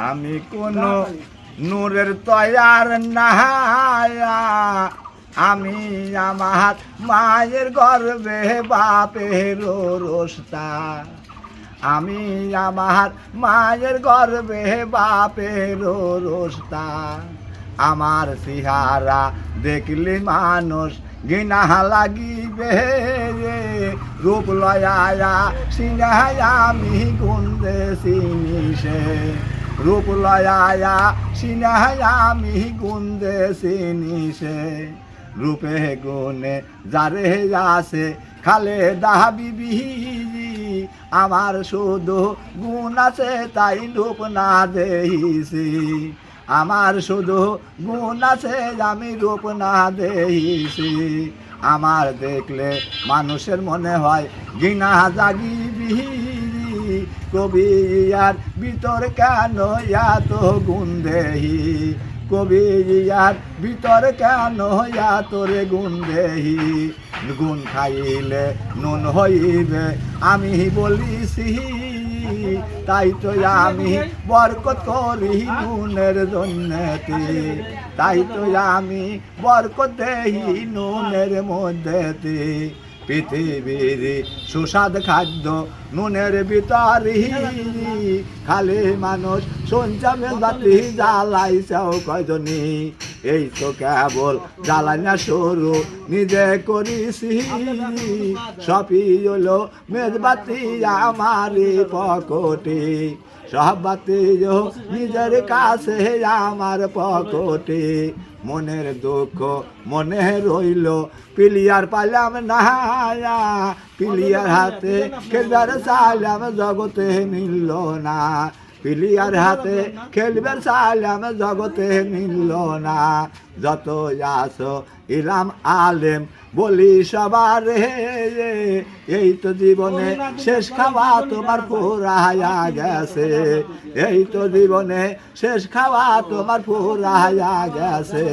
আমি কোন নূরের তয়ার নাহায়া আমি আমার মায়ের গর্বে বাপের রোস্তা আমি আমার মায়ের গর্বে বাপের রোস্তা আমার সিহারা দেখলি মানুষ গিনা লাগিবে রূপ লয়া সিংহায় আমি গুন্দে সিনিসে রূপ লয়া সিংহায় আমি গুন্দে সিনিসে রূপে গুনে যারে আসে খালে দাহাবি বিহি, আমার শুধু গুণ আছে, তাই রূপ না দেহিছি আমার শুধু গুণ আছে, আমি রূপ না দেহিছি আমার দেখলে মানুষের মনে হয় গিনা জাগি কবি আর ভিতর কেন এত গুণ দেহি? কবি আর ভিতর কেন তোরে গুণ দেহি? গুণ খাইলে নুন হইবে, আমি বলিছি। তাই তো আমি বরকত করি নুনের জন্যতে। তাই তো আমি বরকত দেহি নুনের মধ্যেতে। পৃথিবীর সুস্বাদ খাদ্য নুনের ভিতরে খালি মানুষ সঞ্চামে জাতি জ্বালাইছেও কয়জনী এই তো কেবল জ্বালাই না সরু নিজে করিছি। সবই হলো মেজবাতি আমারই পকটে। সব বাতি নিজের কাছে, আমার পকটে। মনের দুঃখ মনে রইল, পিলিয়ার পাইলাম না পিলিয়ার হাতে খেলবার চাইলাম, জগতে মিলল না। পিলিয়ার হাতে খেলবার চাইলাম জগতে মিলল না। যত আসো ইলাম আলেম, বলি সবার, হে এই তো জীবনে শেষ খাওয়া তোমার ফুরাইয়া গেছে। এই তো জীবনে শেষ খাওয়া তোমার ফুরাইয়া গেছে।